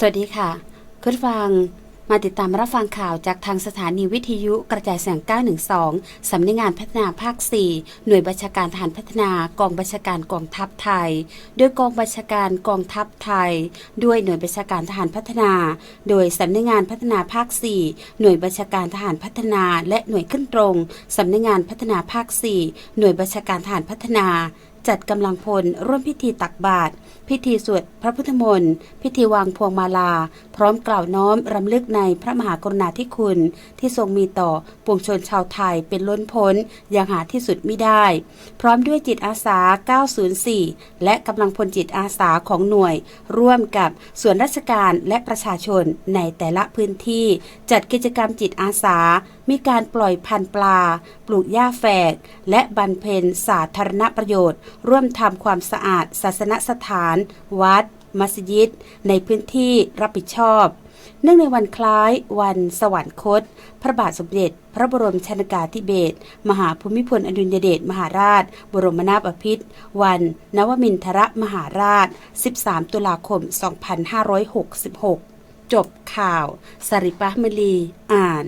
สวัสดีค่ะคุณฟังมาติดตามรับฟังข่าวจากทางสถานีวิทยุกระจายเสียง 912 สำนักงานพัฒนาภาค 4 หน่วยบัญชาการทหารพัฒนากองบัญชาการกองทัพไทย โดยกองบัญชาการกองทัพไทย ด้วยหน่วยบัญชาการทหารพัฒนา โดยสำนักงานพัฒนาภาค 4 หน่วยบัญชาการทหารพัฒนา และหน่วยขึ้นตรง สำนักงานพัฒนาภาค 4 หน่วยบัญชาการทหารพัฒนา จัดกำลังพลร่วมพิธีตักบาตรพิธีสวดพระพุทธมนต์ พิธีวางพวงมาลา พร้อมกล่าวน้อมรำลึกในพระมหากรุณาธิคุณ ที่ทรงมีต่อปวงชนชาวไทยเป็นล้นพ้นอย่างหาที่สุดไม่ได้ พร้อมด้วยจิตอาสา 904 และกำลังพลจิตอาสาของหน่วย ร่วมกับส่วนราชการและประชาชนในแต่ละพื้นที่ จัดกิจกรรมจิตอาสา มีการปล่อยพันธุ์ปลา ปลูกหญ้าแฝก และบรรเพนสาธารณประโยชน์ร่วมทำความสะอาดศาสนสถาน วัด มัสยิด ในพื้นที่รับผิดชอบ เนื่องในวันคล้ายวันสวรรคต พระบาทสมเด็จ พระบรมชนากาธิเบศรมหาภูมิพลอดุลยเดชมหาราช บรมนาถบพิตรวัน นวมินทรมหาราช 13 ตุลาคม 2566 จบข่าว สริปะมลี อ่าน